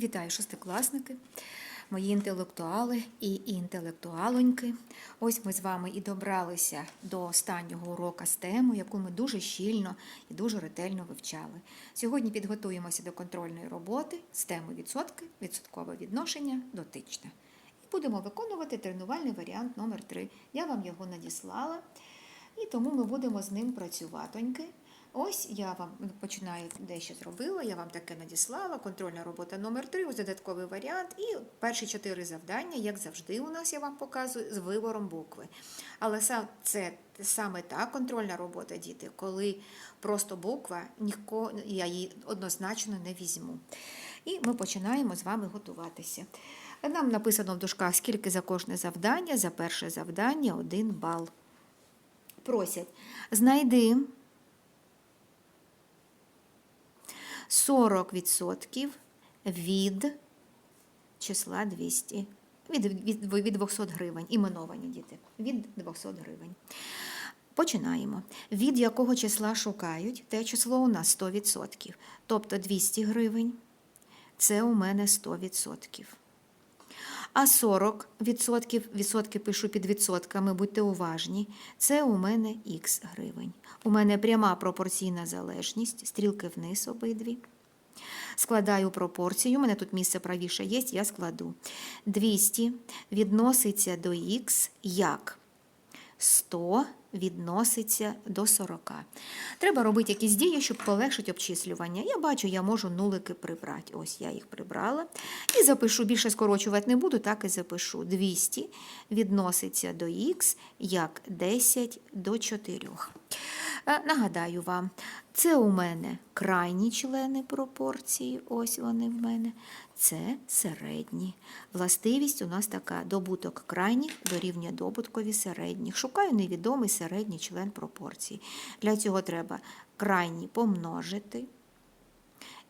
Вітаю шестикласники, мої інтелектуали і інтелектуалоньки. Ось ми з вами і добралися до останнього урока з тему, яку ми дуже щільно і дуже ретельно вивчали. Сьогодні підготуємося до контрольної роботи з теми відсотки, відсоткове відношення, дотичне. І будемо виконувати тренувальний варіант номер 3 Я вам його надіслала, і тому ми будемо з ним працюватоньки. Ось я вам починаю дещо зробила, я вам таке надіслала. Контрольна робота номер 3 ось додатковий варіант. І перші чотири завдання, як завжди, у нас я вам показую з вибором букви. Але це саме та контрольна робота, діти, коли просто буква, ніко, я її однозначно не візьму. І ми починаємо з вами готуватися. Нам написано в дужках, скільки за кожне завдання, за перше завдання один бал. Просять, знайди 40% від числа 200. Від, від, від 200 гривень. Іменовані діти. Від 200 гривень. Починаємо. Від якого числа шукають? Те число у нас 100%. Тобто 200 гривень. Це у мене 100%. А 40 відсотків, відсотки пишу під відсотками, будьте уважні, це у мене х гривень. У мене пряма пропорційна залежність, стрілки вниз обидві. Складаю пропорцію, у мене тут місце правіше є, я складу. 200 відноситься до х як 100 відноситься до 40. Треба робити якісь дії, щоб полегшити обчислювання. Я бачу, я можу нулики прибрати. Ось я їх прибрала. І запишу, більше скорочувати не буду, так і запишу. 200 відноситься до х як 10 до 4. Е, Нагадаю вам, це у мене крайні члени пропорції, ось вони в мене. Це середні. Властивість у нас така: добуток крайніх дорівнює добуткові середніх. Шукаю невідомий середній член пропорції. Для цього треба крайні помножити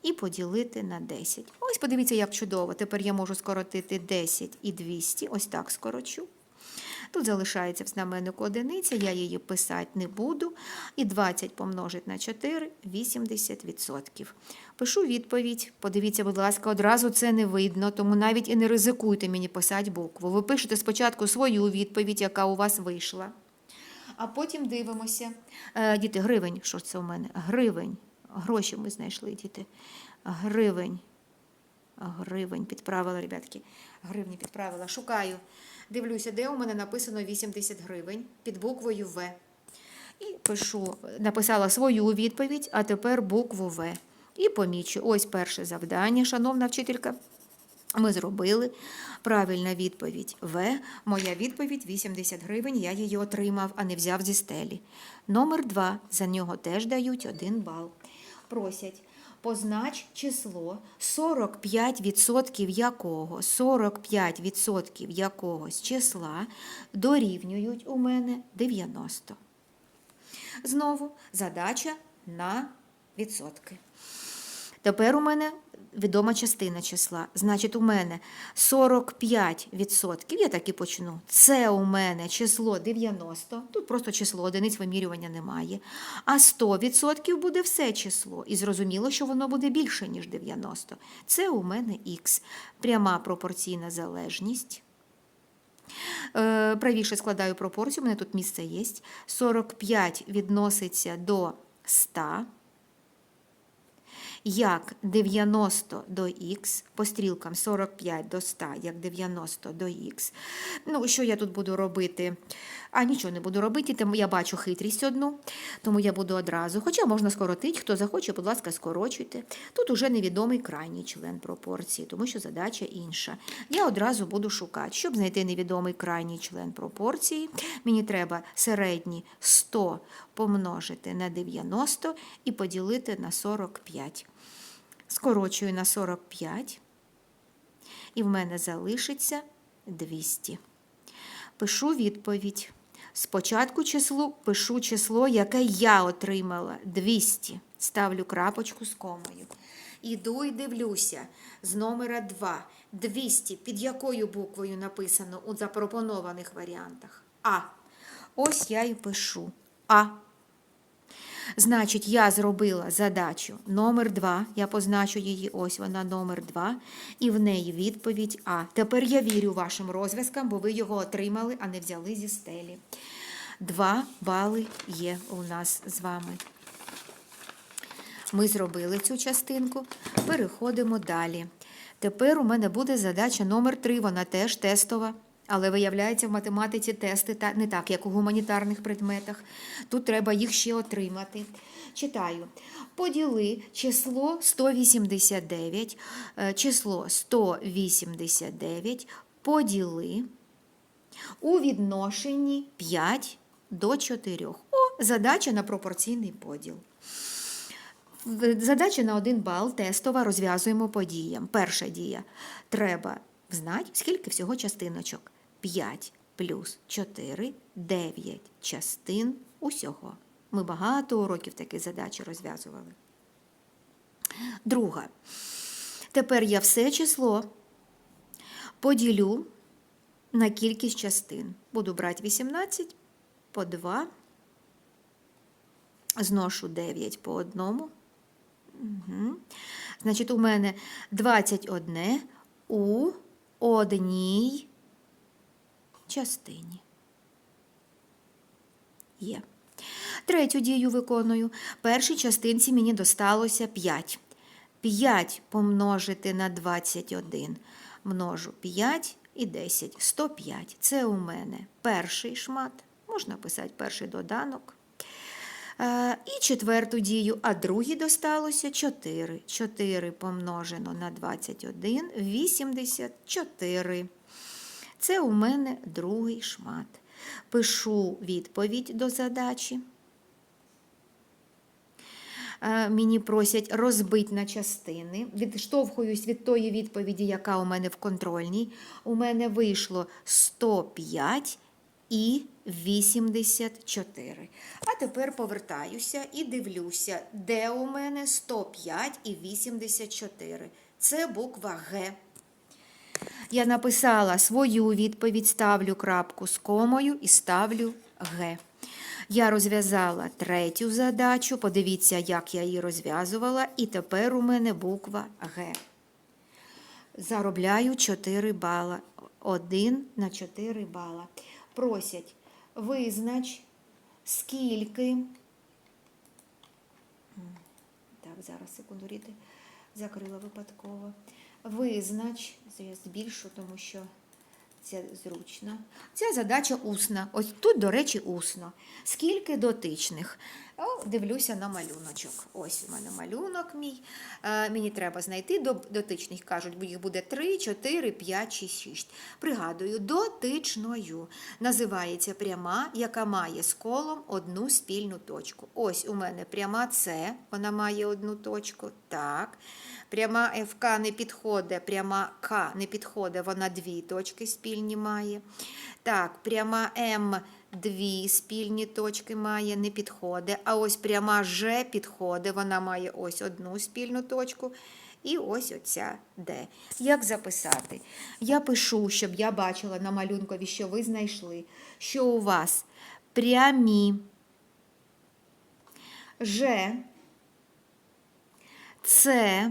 і поділити на 10. Ось подивіться, як чудово. Тепер я можу скоротити 10 і 200. Ось так скорочу. Тут залишається в знаменнику одиниця, я її писати не буду. І 20 помножить на 4 – 80%. Пишу відповідь. Подивіться, будь ласка, одразу це не видно, тому навіть і не ризикуйте мені писати букву. Ви пишете спочатку свою відповідь, яка у вас вийшла. А потім дивимося. Е, Діти, гривень, що це у мене? Гривень. Гроші ми знайшли, діти. Гривень. Гривень підправила, ребятки. Гривні підправила. Шукаю. Дивлюся, де у мене написано 80 гривень під буквою В. І пишу, написала свою відповідь, а тепер букву В. І помічу. Ось перше завдання, шановна вчителька. Ми зробили правильна відповідь В. Моя відповідь 80 гривень. Я її отримав, а не взяв зі стелі. Номер 2. За нього теж дають 1 бал. Просять. Познач число 45% якого 45% якогось числа дорівнюють у мене 90. Знову задача на відсотки. Тепер у мене відома частина числа. Значить, у мене 45%, я так і почну. Це у мене число 90, тут просто число одиниць вимірювання немає. А 100% буде все число. І зрозуміло, що воно буде більше, ніж 90. Це у мене х. Пряма пропорційна залежність. Е, Правіше складаю пропорцію, у мене тут місце є. 45 відноситься до 100 як 90 до х, по стрілкам 45 до 100, як 90 до х. Ну, що я тут буду робити? А нічого не буду робити, тому я бачу хитрість одну, тому я буду одразу. Хоча можна скоротити, хто захоче, будь ласка, скорочуйте. Тут уже невідомий крайній член пропорції, тому що задача інша. Я одразу буду шукати. Щоб знайти невідомий крайній член пропорції, мені треба середній 100 помножити на 90 і поділити на 45. Скорочую на 45, і в мене залишиться 200. Пишу відповідь. Спочатку числу пишу число, яке я отримала 200. Ставлю крапочку з комою. Іду і дивлюся з номера 2. 200. Під якою буквою написано у запропонованих варіантах? А. Ось я і пишу А. Значить, я зробила задачу номер 2, я позначу її, ось вона номер 2, і в неї відповідь А. Тепер я вірю вашим розв'язкам, бо ви його отримали, а не взяли зі стелі. Два бали є у нас з вами. Ми зробили цю частинку, переходимо далі. Тепер у мене буде задача номер 3, вона теж тестова. Але виявляється, в математиці тести та- не так, як у гуманітарних предметах. Тут треба їх ще отримати. Читаю. Поділи число 189, е, число 189 поділи у відношенні 5 до 4. О, задача на пропорційний поділ. Задача на один бал тестова розв'язуємо по діям. Перша дія. Треба знати, скільки всього частиночок. 5 плюс 4 – 9 частин усього. Ми багато уроків такі задачі розв'язували. Друга. Тепер я все число поділю на кількість частин. Буду брати 18 по 2, зношу 9 по одному. Угу. Значить, у мене 21 у одній частині. Є. Третю дію виконую. Першій частинці мені досталося 5. 5 помножити на 21. Множу 5 і 10. 105. Це у мене перший шмат. Можна писати перший доданок. Е, І четверту дію, а другій досталося 4. 4 помножено на 21, 84. Це у мене другий шмат. Пишу відповідь до задачі. Е, Мені просять розбити на частини. Відштовхуюсь від тої відповіді, яка у мене в контрольній. У мене вийшло 105 і 84. А тепер повертаюся і дивлюся, де у мене 105 і 84. Це буква Г. Я написала свою відповідь, ставлю крапку з комою і ставлю Г. Я розв'язала третю задачу. Подивіться, як я її розв'язувала, і тепер у мене буква Г. Заробляю 4 бала. 1 на 4 бала. Просять, визнач, скільки. Так, зараз секунду ріти закрила випадково. Визнач, я збільшу, тому що це зручно. Ця задача усна. Ось тут, до речі, усно. Скільки дотичних? О, дивлюся на малюночок. Ось у мене малюнок мій. Е, мені треба знайти дотичних. Кажуть, їх буде 3, 4, 5 чи 6. Пригадую, дотичною називається пряма, яка має з колом одну спільну точку. Ось у мене пряма С, вона має одну точку. Так. Пряма ФК не підходить, пряма К не підходить, вона дві точки спільні має. Так, пряма М дві спільні точки має, не підходить. А ось пряма Ж підходить, вона має ось одну спільну точку. І ось оця Д. Як записати? Я пишу, щоб я бачила на малюнкові, що ви знайшли, що у вас прямі Ж, С,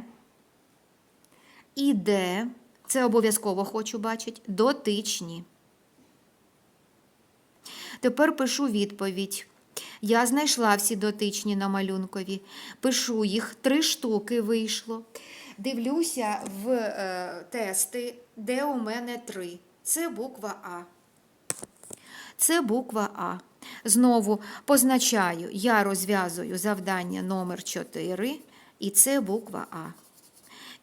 і Д, це обов'язково хочу бачити, дотичні. Тепер пишу відповідь. Я знайшла всі дотичні на малюнкові. Пишу їх, три штуки вийшло. Дивлюся в е, тести, де у мене три. Це буква А. Це буква А. Знову позначаю, я розв'язую завдання номер 4, і це буква А.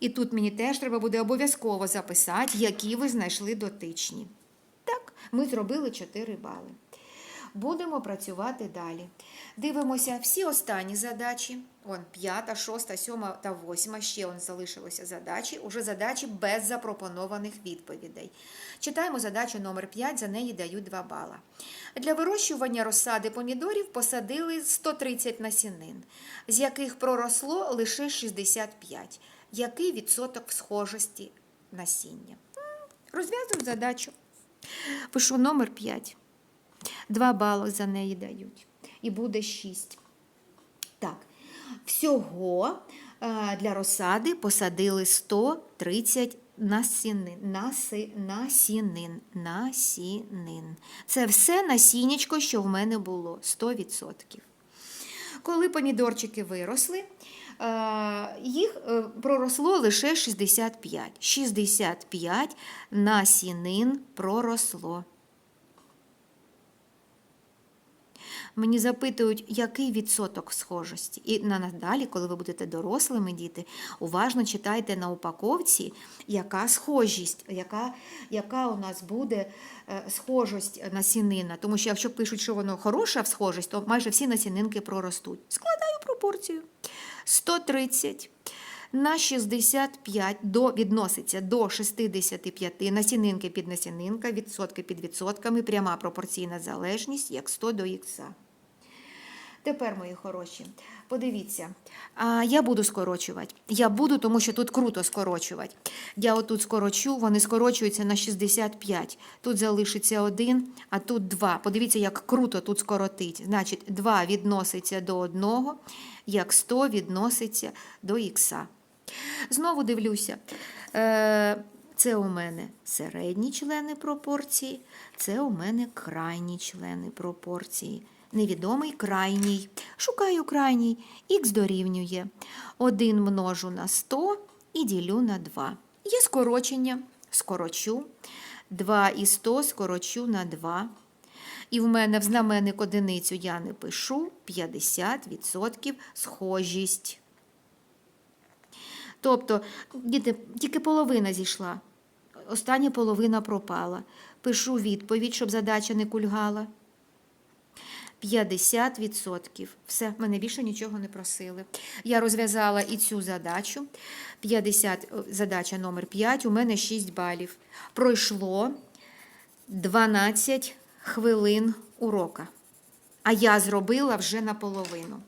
І тут мені теж треба буде обов'язково записати, які ви знайшли дотичні. Так, ми зробили 4 бали. Будемо працювати далі. Дивимося всі останні задачі. Он п'ята, шоста, сьома та восьма. Ще он залишилося задачі. Уже задачі без запропонованих відповідей. Читаємо задачу номер 5, за неї дають 2 бала. Для вирощування розсади помідорів посадили 130 насінин, з яких проросло лише 65. Який відсоток схожості насіння? М, Розв'язуємо задачу. Пишу номер 5. Два бали за неї дають. І буде 6. Так, всього е, для розсади посадили 130 насінин. Наси, насінин. Насінин. Це все насіннячко, що в мене було 100%. Коли помідорчики виросли, їх е, проросло лише 65. 65 насінин проросло. Мені запитують, який відсоток схожості. І на- надалі, коли ви будете дорослими діти, уважно читайте на упаковці, яка схожість, яка, яка у нас буде е, схожість насінина. Тому що якщо пишуть, що воно хороша схожість, то майже всі насінинки проростуть. Складаю пропорцію. 130 на 65 до, відноситься до 65 насінинки під насінинка, відсотки під відсотками, пряма пропорційна залежність, як 100 до х. Тепер, мої хороші, подивіться, а, я буду скорочувати. Я буду, тому що тут круто скорочувати. Я отут скорочу, вони скорочуються на 65. Тут залишиться 1, а тут 2. Подивіться, як круто тут скоротить. Значить, 2 відноситься до 1, як 100 відноситься до х. Знову дивлюся. Е, Це у мене середні члени пропорції, це у мене крайні члени пропорції. Невідомий крайній. Шукаю крайній. Х дорівнює 1 множу на 100 і ділю на 2. Є скорочення. Скорочу. 2 і 100 скорочу на 2. І в мене в знаменник одиницю я не пишу 50% схожість. Тобто, діти, тільки половина зійшла, остання половина пропала. Пишу відповідь, щоб задача не кульгала. 50%. Все, мене більше нічого не просили. Я розв'язала і цю задачу. 50, задача номер 5, у мене 6 балів. Пройшло 12 хвилин урока. А я зробила вже наполовину.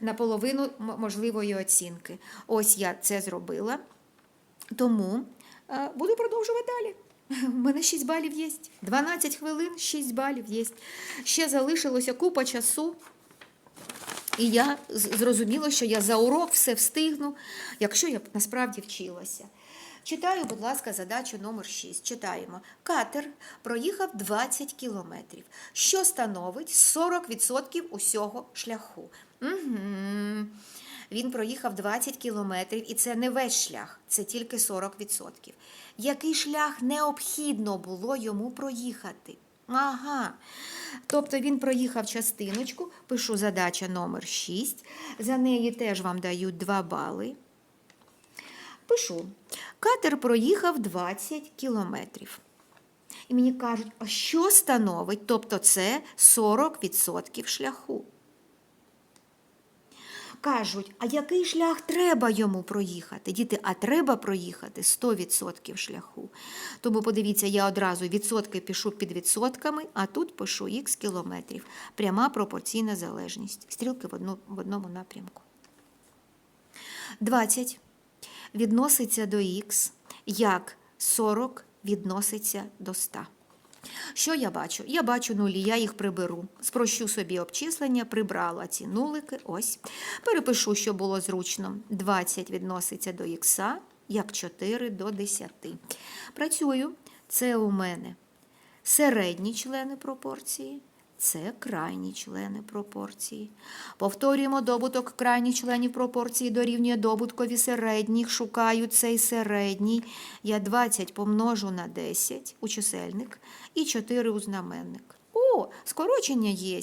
Наполовину можливої оцінки. Ось я це зробила. Тому е, буду продовжувати далі. У мене 6 балів є. 12 хвилин, 6 балів є. Ще залишилося купа часу. І я зрозуміла, що я за урок все встигну, якщо я б насправді вчилася. Читаю, будь ласка, задачу номер 6. Читаємо. Катер проїхав 20 кілометрів, що становить 40% усього шляху. Угу. Він проїхав 20 кілометрів, і це не весь шлях, це тільки 40%. Який шлях необхідно було йому проїхати? Ага. Тобто він проїхав частиночку, пишу задача номер 6. За неї теж вам дають 2 бали. Пишу. Катер проїхав 20 кілометрів. І мені кажуть, а що становить? Тобто це 40% шляху. Кажуть, а який шлях треба йому проїхати? Діти, а треба проїхати 100% шляху. Тому подивіться, я одразу відсотки пишу під відсотками, а тут пишу х кілометрів. Пряма пропорційна залежність. Стрілки в, одну, в одному напрямку. 20 відноситься до х, як 40 відноситься до 100. Що я бачу? Я бачу нулі, я їх приберу. Спрощу собі обчислення, прибрала ці нулики. Ось. Перепишу, що було зручно. 20 відноситься до х, як 4 до 10. Працюю. Це у мене середні члени пропорції. Це крайні члени пропорції. Повторюємо, добуток крайніх членів пропорції дорівнює добуткові середніх. Шукаю цей середній. Я 20 помножу на 10 у чисельник і 4 у знаменник. О, скорочення є.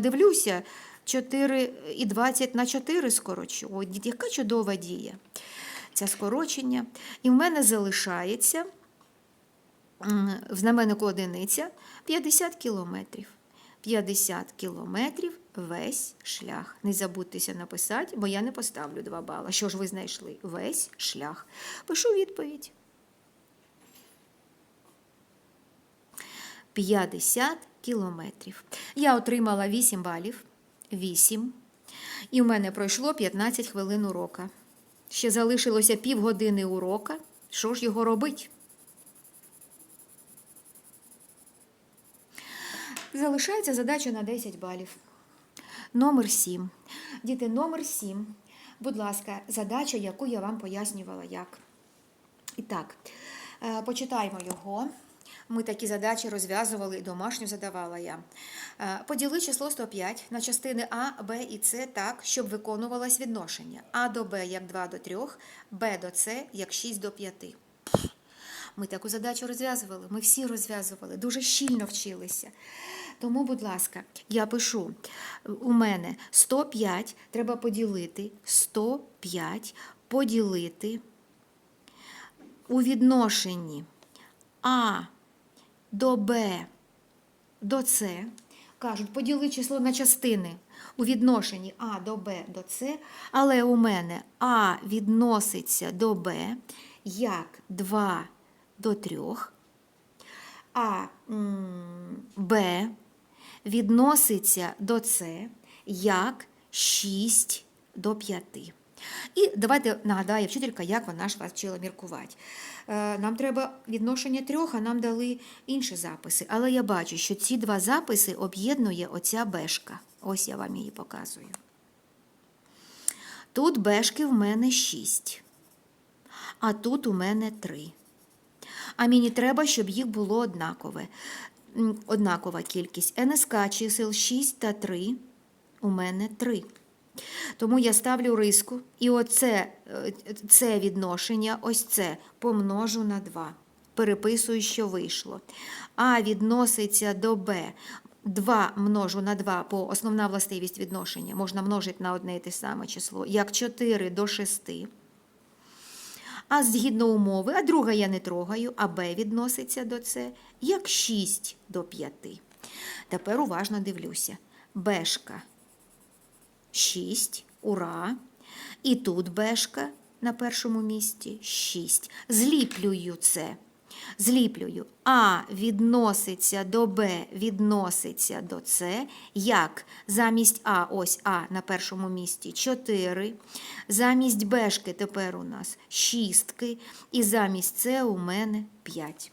Дивлюся, 4 і 20 на 4 скорочу. О, яка чудова дія. Це скорочення. І в мене залишається в знаменнику одиниця 50 кілометрів. 50 кілометрів весь шлях. Не забудьтеся написати, бо я не поставлю 2 бала. Що ж ви знайшли? Весь шлях. Пишу відповідь. 50 кілометрів. Я отримала 8 балів. 8. І в мене пройшло 15 хвилин урока. Ще залишилося півгодини урока. Що ж його робить? Залишається задача на 10 балів. Номер 7. Діти, номер 7. Будь ласка, задача, яку я вам пояснювала як. І так, е, почитаємо його. Ми такі задачі розв'язували, і домашню задавала я. Е, Поділи число 105 на частини А, Б і С так, щоб виконувалось відношення. А до Б як 2 до 3, Б до С як 6 до 5. Ми таку задачу розв'язували, ми всі розв'язували, дуже щільно вчилися. Тому, будь ласка, я пишу: у мене 105 треба поділити 105 поділити у відношенні А до Б до С. Кажуть, поділи число на частини у відношенні А до Б до С, але у мене А відноситься до Б як 2 до 3, а Б відноситься до С як 6 до 5. І давайте нагадаю, вчителька, як вона ж вас вчила міркувати. Е, Нам треба відношення трьох, а нам дали інші записи. Але я бачу, що ці два записи об'єднує оця бешка. Ось я вам її показую. Тут бешки в мене 6, а тут у мене 3. А мені треба, щоб їх було однакове. Однакова кількість. НСК чисел 6 та 3 у мене 3. Тому я ставлю риску, і оце е, це відношення, ось це помножу на 2. Переписую, що вийшло. А відноситься до Б. 2 множу на 2 по основна властивість відношення. Можна множити на одне і те саме число, як 4 до 6. А згідно умови, а друга я не трогаю, а Б відноситься до С, як 6 до 5. Тепер уважно дивлюся. Бешка 6, ура. І тут бешка на першому місці 6. Зліплюю це. Зліплюю. А відноситься до Б, відноситься до С. Як? Замість А, ось А на першому місці 4. Замість Бшки тепер у нас шістки. І замість С у мене 5.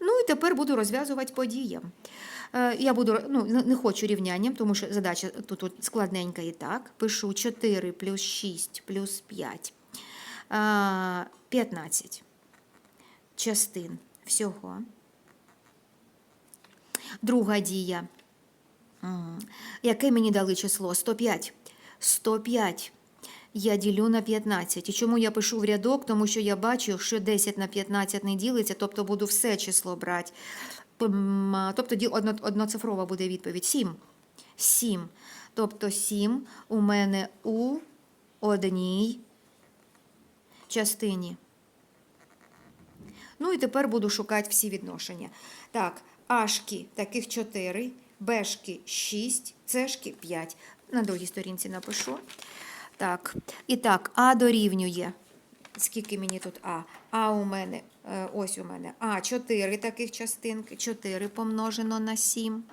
Ну і тепер буду розв'язувати по діям. Е, Я буду, ну, не- хочу рівнянням, тому що задача тут, складненька і так. Пишу 4 плюс 6 плюс 5. 15 частин всього. Друга дія. Яке мені дали число? 105. 105 я ділю на 15. І чому я пишу в рядок? Тому що я бачу, що 10 на 15 не ділиться, тобто буду все число брати. Тобто одноцифрова буде відповідь. 7. 7. Тобто 7 у мене у одній частині. Ну і тепер буду шукати всі відношення. Так, ашки таких 4, бешки 6, цешки 5. На другій сторінці напишу. Так, і так, А дорівнює. Скільки мені тут А? А у мене, е, ось у мене А 4 таких частинки, 4 помножено на 7.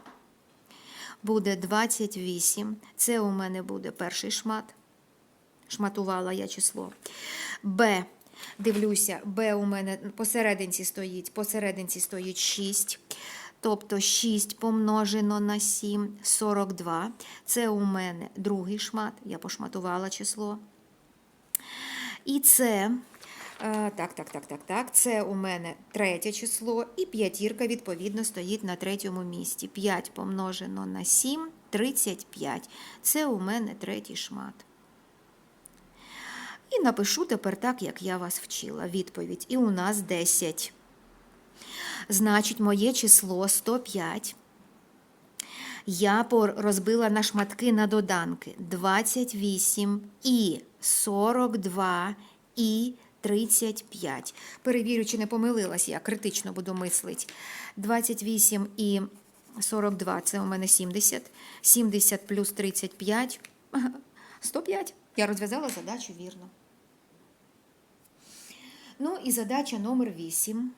Буде 28. Це у мене буде перший шмат. Шматувала я число. Б. Дивлюся, Б у мене посерединці стоїть, посерединці стоїть 6. Тобто 6 помножено на 7, 42. Це у мене другий шмат, я пошматувала число. І це, е, так, так, так, так, так, це у мене третє число, і п'ятірка, відповідно, стоїть на третьому місці. 5 помножено на 7, 35. Це у мене третій шмат. І напишу тепер так, як я вас вчила. Відповідь. І у нас 10. Значить, моє число 105. Я розбила на шматки на доданки 28 і 42 і 35. Перевірю, чи не помилилась я, критично буду мислити. 28 і 42 це у мене 70. 70 плюс 35 105. Я розв'язала задачу вірно. Ну і задача номер 8.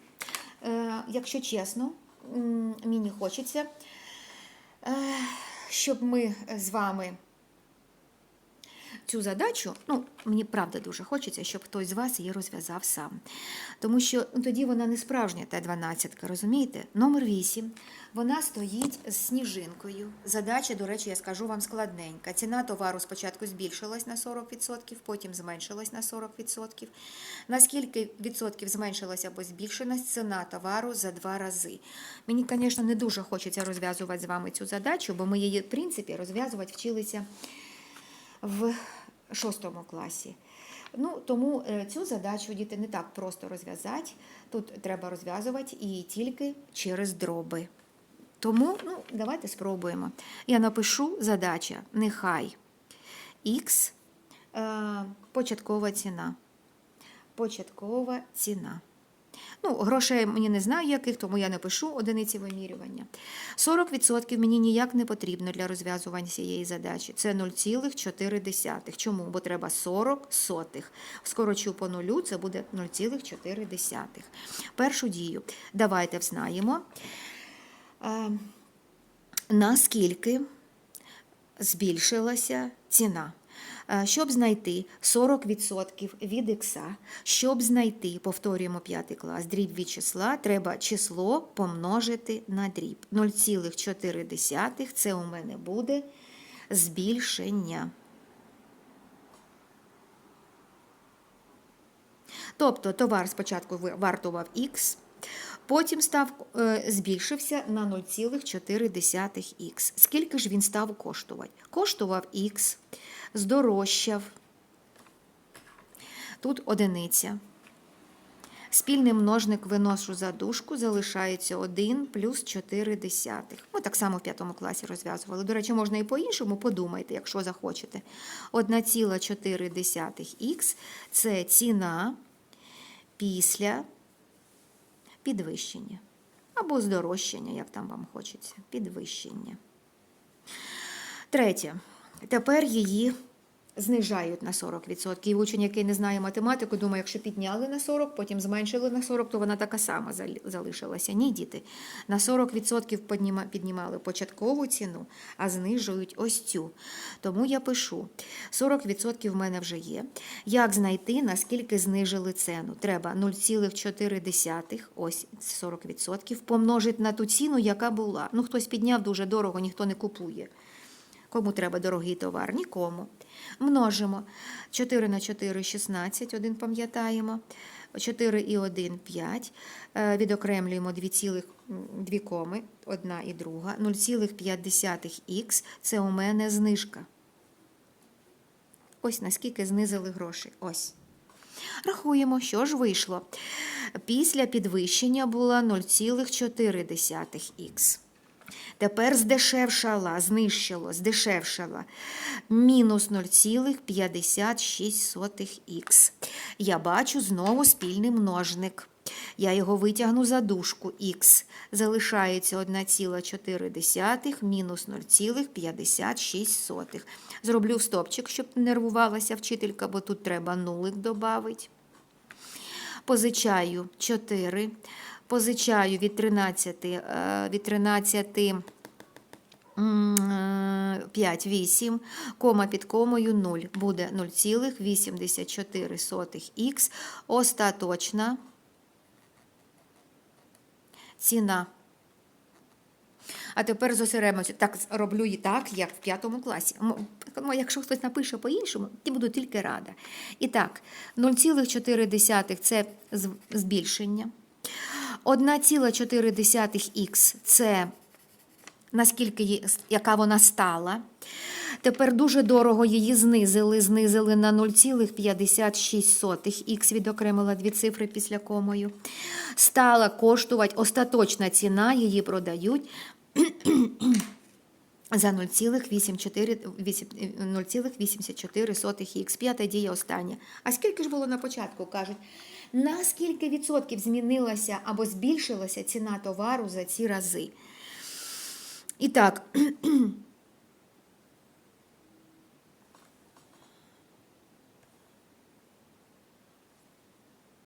Е, якщо чесно, мені хочеться, е, щоб ми з вами цю задачу, ну, мені правда дуже хочеться, щоб хтось з вас її розв'язав сам. Тому що ну, тоді вона не справжня та 12, розумієте? Номер 8. Вона стоїть з сніжинкою. Задача, до речі, я скажу вам складненька. Ціна товару спочатку збільшилась на 40%, потім зменшилась на 40%. На скільки відсотків зменшилась або збільшилась ціна товару за два рази? Мені, звісно, не дуже хочеться розв'язувати з вами цю задачу, бо ми її, в принципі, розв'язувати вчилися в шостому класі. Ну, тому е, цю задачу діти не так просто розв'язати. Тут треба розв'язувати її тільки через дроби. Тому ну, давайте спробуємо. Я напишу задача нехай х е, початкова ціна. Початкова ціна. Ну, грошей мені не знаю яких, тому я напишу одиниці вимірювання. 40% мені ніяк не потрібно для розв'язування цієї задачі. Це 0,4. Чому? Бо треба 40 сотих. Скорочу по нулю, це буде 0,4. Першу дію. Давайте взнаємо. Наскільки збільшилася ціна? Е, Щоб знайти 40% від ікса, щоб знайти, повторюємо п'ятий клас, дріб від числа, треба число помножити на дріб. 0,4 це у мене буде збільшення. Тобто товар спочатку вартував Х, потім став, е, збільшився на 0,4х. Скільки ж він став коштувати? Коштував Х, здорожчав. Тут одиниця. Спільний множник виношу за дужку, залишається 1 плюс 4 десятих. Ми так само в п'ятому класі розв'язували. До речі, можна і по-іншому, подумайте, якщо захочете. 1,4х – це ціна після підвищення. Або здорожчання, як там вам хочеться. Підвищення. Третє. Тепер її знижають на 40%. І учень, який не знає математику, думає, якщо підняли на 40, потім зменшили на 40, то вона така сама залишилася. Ні, діти. На 40% піднімали початкову ціну, а знижують ось цю. Тому я пишу: 40% в мене вже є. Як знайти, наскільки знижили ціну? Треба 0,4, ось 40%, помножити на ту ціну, яка була. Ну, хтось підняв дуже дорого, ніхто не купує. Кому треба дорогий товар? Нікому. Множимо. 4 на 4 – 16, один пам'ятаємо. 4 і 1 – 5. Е, Відокремлюємо 2,2 коми, одна і друга. 0,5х – це у мене знижка. Ось наскільки знизили гроші. Ось. Рахуємо, що ж вийшло. Після підвищення була 0,4х. Тепер здешевшала, знищило, здешевшала. Мінус 0,56х. Я бачу знову спільний множник. Я його витягну за дужку х. Залишається 1,4 мінус 0,56. Зроблю стопчик, щоб не нервувалася вчителька, бо тут треба нулик додати. Позичаю 4. Позичаю від 13, е, від 13 5, 8, кома під комою 0. Буде 0,84х. Остаточна ціна. А тепер зосеремося. Так роблю і так, як в п'ятому класі. Ну, Якщо хтось напише по-іншому, я буду тільки рада. І так, 0,4 це збільшення. 1,4х це наскільки яка вона стала. Тепер дуже дорого її знизили, знизили на 0,56. Х відокремила дві цифри після комою. Стала коштувати остаточна ціна, її продають за 0,84х. П'ята дія остання. А скільки ж було на початку? Кажуть, на скільки відсотків змінилася або збільшилася ціна товару за ці рази? І так,